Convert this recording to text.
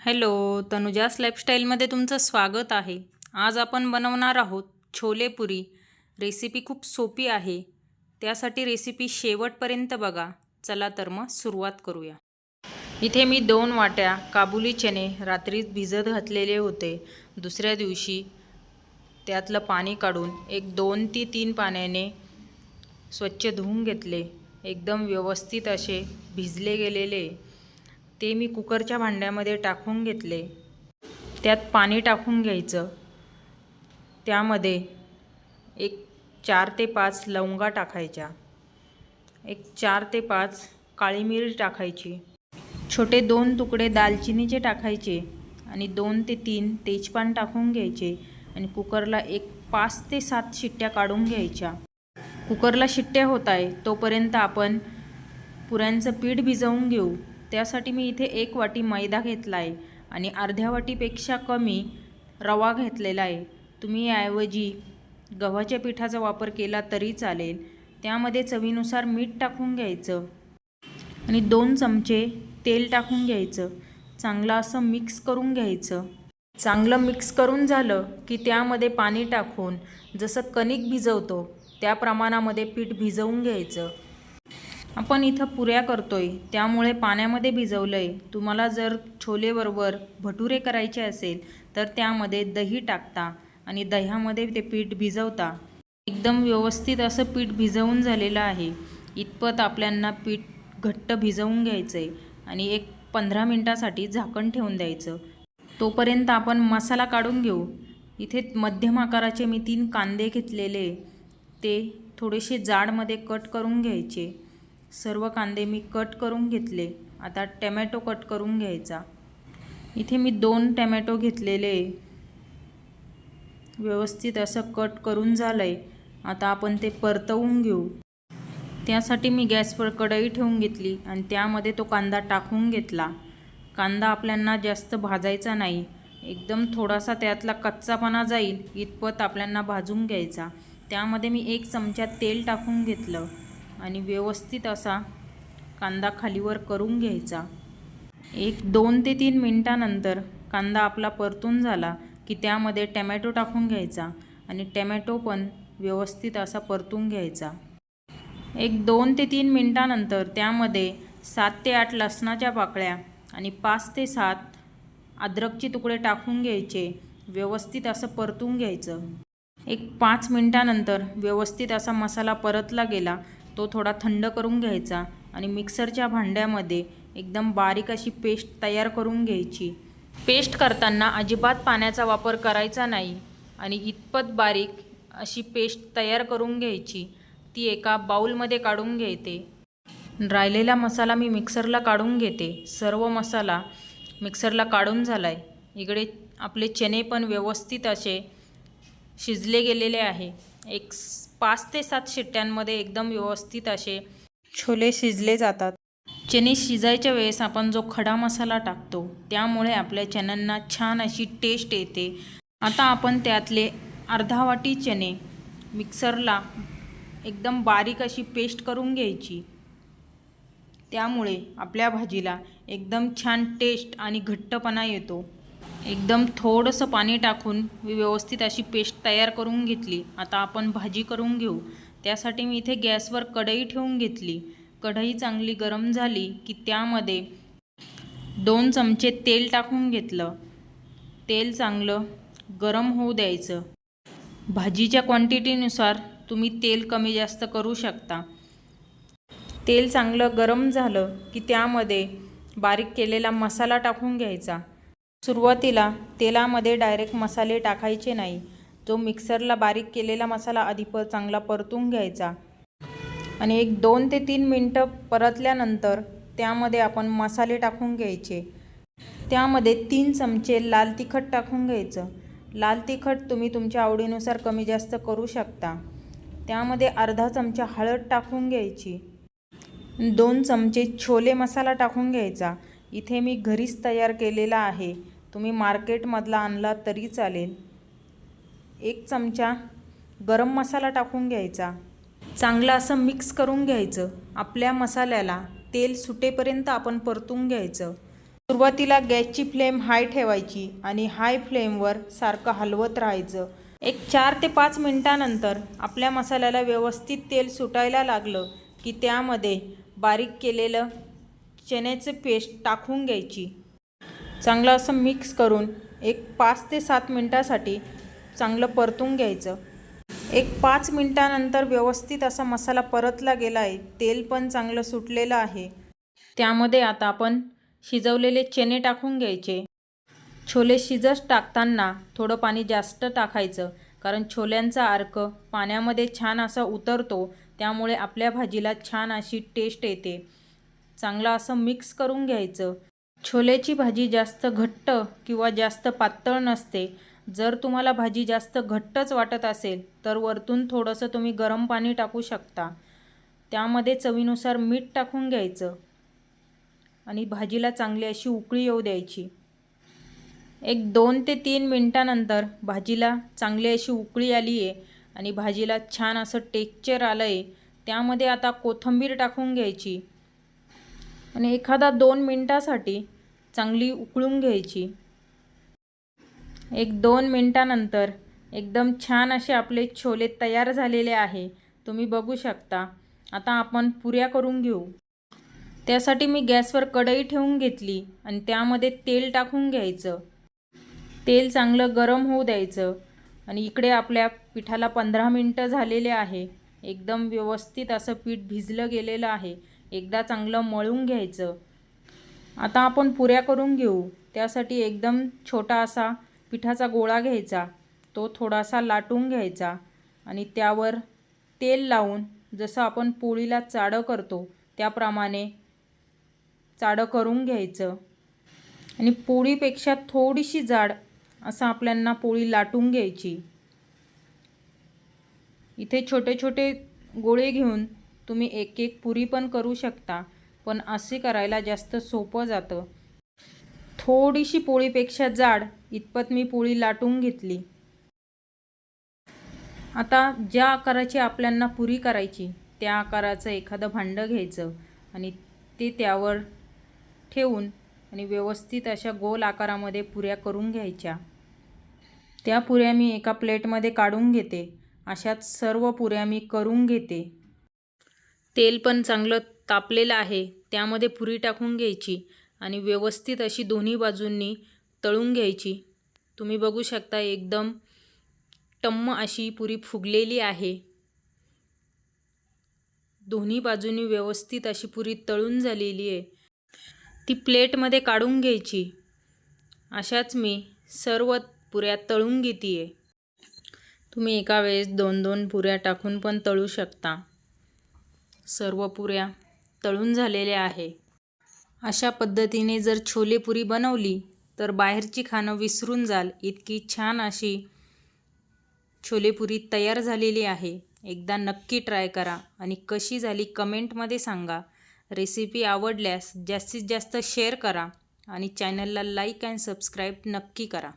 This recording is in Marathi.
हॅलो तनुजास लाईफस्टाईलमध्ये तुमचं स्वागत आहे. आज आपण बनवणार आहोत छोले पुरी. रेसिपी खूप सोपी आहे. त्यासाठी रेसिपी शेवटपर्यंत बघा. चला तर मग सुरुवात करूया. इथे मी दोन वाट्या काबुली चणे रात्रीत भिजत घातलेले होते. दुसऱ्या दिवशी त्यातलं पाणी काढून एक दोन ते तीन पाण्याने स्वच्छ धुवून घेतले. एकदम व्यवस्थित असे भिजले गेलेले. ते मी कुकरच्या भांड्यामध्ये टाकून घेतले. त्यात पाणी टाकून घ्यायचं. त्यामध्ये एक चार ते पाच लवंगा टाकायच्या. एक चार ते पाच काळी मिरी टाकायची. छोटे दोन तुकडे दालचिनीचे टाकायचे आणि दोन ते तीन तेजपान टाकून घ्यायचे आणि कुकरला एक पाच ते सात शिट्ट्या काढून घ्यायच्या. कुकरला शिट्ट्या होत आहे तोपर्यंत आपण पुऱ्यांचं पीठ भिजवून घेऊ. त्यासाठी मी इथे एक वाटी मैदा घेतला आहे आणि अर्ध्या वाटीपेक्षा कमी रवा घेतलेला आहे. तुम्ही याऐवजी गव्हाच्या पिठाचा वापर केला तरी चालेल. त्यामध्ये चवीनुसार मीठ टाकून घ्यायचं आणि दोन चमचे तेल टाकून घ्यायचं. चांगलं असं मिक्स करून घ्यायचं. चांगलं मिक्स करून झालं की त्यामध्ये पाणी टाकून जसं कणिक भिजवतो त्या प्रमाणामध्ये पीठ भिजवून घ्यायचं. आपण इथं पुऱ्या करतोय त्यामुळे पाण्यामध्ये भिजवलं आहे तुम्हाला जर छोलेबरोबर भटुरे करायचे असेल तर त्यामध्ये दही टाकता आणि दह्यामध्ये ते पीठ भिजवता. एकदम व्यवस्थित असं पीठ भिजवून झालेलं आहे. इतपत आपल्यांना पीठ घट्ट भिजवून घ्यायचं आहे आणि एक पंधरा मिनटासाठी झाकण ठेवून द्यायचं. तोपर्यंत आपण मसाला काढून घेऊ. इथे मध्यम आकाराचे मी तीन कांदे घेतलेले. ते थोडेसे जाडमध्ये कट करून घ्यायचे. सर्व कांदे मी कट करून घेतले. आता टॅमॅटो कट करून घ्यायचा. इथे मी दोन टॅमॅटो घेतलेले. व्यवस्थित असं कट करून झालं आहे आता आपण ते परतवून घेऊ. त्यासाठी मी गॅसवर कढई ठेवून घेतली आणि त्यामध्ये तो कांदा टाकून घेतला. कांदा आपल्यांना जास्त भाजायचा नाही. एकदम थोडासा त्यातला कच्चापणा जाईल इतपत आपल्यांना भाजून घ्यायचा. त्यामध्ये मी एक चमचा तेल टाकून घेतलं. आणि व्यवस्थित असा कांदा खालीवर करून घ्यायचा. एक दोन ते तीन मिनटानंतर कांदा आपला परतून झाला की त्यामध्ये टॅमॅटो टाकून घ्यायचा आणि टॅमॅटो पण व्यवस्थित असा परतून घ्यायचा. एक दोन ते तीन मिनटानंतर त्यामध्ये सात ते आठ लसणाच्या पाकळ्या आणि पाच ते सात अद्रकचे तुकडे टाकून घ्यायचे व्यवस्थित असं परतून घ्यायचं. एक पाच मिनटानंतर व्यवस्थित असा मसाला परतला गेला तो थोडा थंड करून घ्यायचा आणि मिक्सरच्या भांड्यामध्ये एकदम बारीक अशी पेस्ट तयार करून घ्यायची. पेस्ट करताना अजिबात पाण्याचा वापर करायचा नाही आणि इतपत बारीक अशी पेस्ट तयार करून घ्यायची. ती एका बाऊलमध्ये काढून घेते. राहिलेला मसाला मी मिक्सरला काढून घेते. सर्व मसाला मिक्सरला काढून झाला आहे इकडे आपले चणे पण व्यवस्थित असे शिजले गेलेले आहे. एक पाच ते सात शिट्ट्यांमध्ये एकदम व्यवस्थित असे छोले शिजले जातात. चणे शिजायच्या वेळेस आपण जो खडा मसाला टाकतो त्यामुळे आपल्या चण्यांना छान अशी टेस्ट येते. आता आपण त्यातले अर्धा वाटी चणे मिक्सरला एकदम बारीक अशी पेस्ट करून घ्यायची. त्यामुळे आपल्या भाजीला एकदम छान टेस्ट आणि घट्टपणा येतो. एकदम थोडंसं पाणी टाकून मी व्यवस्थित अशी पेस्ट तयार करून घेतली. आता आपण भाजी करून घेऊ. त्यासाठी मी इथे गॅसवर कढई ठेवून घेतली. कढई चांगली गरम झाली की त्यामध्ये दोन चमचे तेल टाकून घेतलं. तेल चांगलं गरम होऊ द्यायचं. भाजीच्या क्वांटिटीनुसार तुम्ही तेल कमी जास्त करू शकता. तेल चांगलं गरम झालं की त्यामध्ये बारीक केलेला मसाला टाकून घ्यायचा. सुरुवातीला तेलामध्ये डायरेक्ट मसाले टाकायचे नाही. जो मिक्सरला बारीक केलेला मसाला आधी पर चांगला परतून घ्यायचा. आणि एक दोन ते तीन मिनटं परतल्यानंतर त्यामध्ये आपण मसाले टाकून घ्यायचे. त्यामध्ये तीन चमचे लाल तिखट टाकून घ्यायचं. लाल तिखट तुम्ही तुमच्या आवडीनुसार कमी जास्त करू शकता. त्यामध्ये अर्धा चमचा हळद टाकून घ्यायची. दोन चमचे छोले मसाला टाकून घ्यायचा. इथे मी घरीच तयार केलेला आहे. तुम्ही मार्केटमधला आणला तरी चालेल. एक चमचा गरम मसाला टाकून घ्यायचा. चांगलं असं मिक्स करून घ्यायचं. आपल्या मसाल्याला तेल सुटेपर्यंत आपण परतून घ्यायचं. सुरुवातीला गॅसची फ्लेम हाय ठेवायची आणि हाय फ्लेमवर सारखं हलवत राहायचं. एक चार ते पाच मिनटानंतर आपल्या मसाल्याला व्यवस्थित तेल सुटायला लागलं की त्यामध्ये बारीक केलेलं चण्याचं पेस्ट टाकून घ्यायची. चांगलं असं मिक्स करून एक पाच ते सात मिनटासाठी चांगलं परतून घ्यायचं. एक पाच मिनटानंतर व्यवस्थित असा मसाला परतला गेला आहे तेल पण चांगलं सुटलेलं आहे. त्यामध्ये आता आपण शिजवलेले चणे टाकून घ्यायचे. छोले शिजत टाकताना थोडं पाणी जास्त टाकायचं कारण छोल्यांचा अर्क पाण्यामध्ये छान असा उतरतो त्यामुळे आपल्या भाजीला छान अशी टेस्ट येते. चांगलं असं मिक्स करून घ्यायचं. छोलेची भाजी जास्त घट्ट किंवा जास्त पातळ नसते. जर तुम्हाला भाजी जास्त घट्टच वाटत असेल तर वरतून थोडंसं तुम्ही गरम पाणी टाकू शकता. त्यामध्ये चवीनुसार मीठ टाकून घ्यायचं. आणि भाजीला चांगली अशी उकळी येऊ द्यायची. एक दोन ते तीन मिनटानंतर भाजीला चांगली अशी उकळी आली आहे आणि भाजीला छान असं टेक्चर आलं आहे त्यामध्ये आता कोथिंबीर टाकून घ्यायची. आणि एखादा दोन मिनटासाठी चांगली उकळून घ्यायची. एक दोन मिनटानंतर एकदम छान असे आपले छोले तयार झालेले आहे. तुम्ही बघू शकता. आता आपण पुऱ्या करून घेऊ. त्यासाठी मी गॅसवर कढई ठेवून घेतली आणि त्यामध्ये तेल टाकून घ्यायचं. तेल चांगलं गरम होऊ द्यायचं आणि इकडे आपल्या पिठाला पंधरा मिनटं झालेले आहे. एकदम व्यवस्थित असं पीठ भिजलं गेलेलं आहे. एकदा चांगलं मळून घ्यायचं. आता आपण पुऱ्या करून घेऊ. त्यासाठी एकदम छोटा असा पिठाचा गोळा घ्यायचा. तो थोडासा लाटून घ्यायचा आणि त्यावर तेल लावून जसं आपण पोळीला चाडं करतो त्याप्रमाणे चाडं करून घ्यायचं. आणि पोळीपेक्षा थोडीशी जाड असं आपल्यांना पोळी लाटून घ्यायची. इथे छोटे छोटे गोळे घेऊन तुम्ही एक एक पुरी पण करू शकता पण असे करायला जास्त सोपं जातं. थोडीशी पोळीपेक्षा जाड इतपत मी पोळी लाटून घेतली. आता ज्या आकाराची आपल्यांना पुरी करायची त्या आकाराचं एखादं भांडं घ्यायचं आणि ते त्यावर ठेवून आणि व्यवस्थित अशा गोल आकारामध्ये पुऱ्या करून घ्यायच्या. त्या पुऱ्या मी एका प्लेटमध्ये काढून घेते. अशाच सर्व पुऱ्या मी करून घेते. तेल पण चांगलं तापलेलं आहे त्यामध्ये पुरी टाकून घ्यायची आणि व्यवस्थित अशी दोन्ही बाजूंनी तळून घ्यायची. तुम्ही बघू शकता एकदम टम्म अशी पुरी फुगलेली आहे. दोन्ही बाजूंनी व्यवस्थित अशी पुरी तळून झालेली आहे. ती प्लेटमध्ये काढून घ्यायची. अशाच मी सर्व पुऱ्या तळून घेते आहे तुम्ही एका वेळेस दोन दोन पुऱ्या टाकून पण तळू शकता. सर्व पुऱ्या तळून झालेल्या आहे. अशा पद्धतीने जर छोलेपुरी बनवली तर बाहेरची खाणं विसरून जाल. इतकी छान अशी छोलेपुरी तयार झालेली आहे. एकदा नक्की ट्राय करा आणि कशी झाली कमेंटमध्ये सांगा. रेसिपी आवडल्यास जास्तीत जास्त शेअर करा आणि चॅनलला लाईक अँड सबस्क्राईब नक्की करा.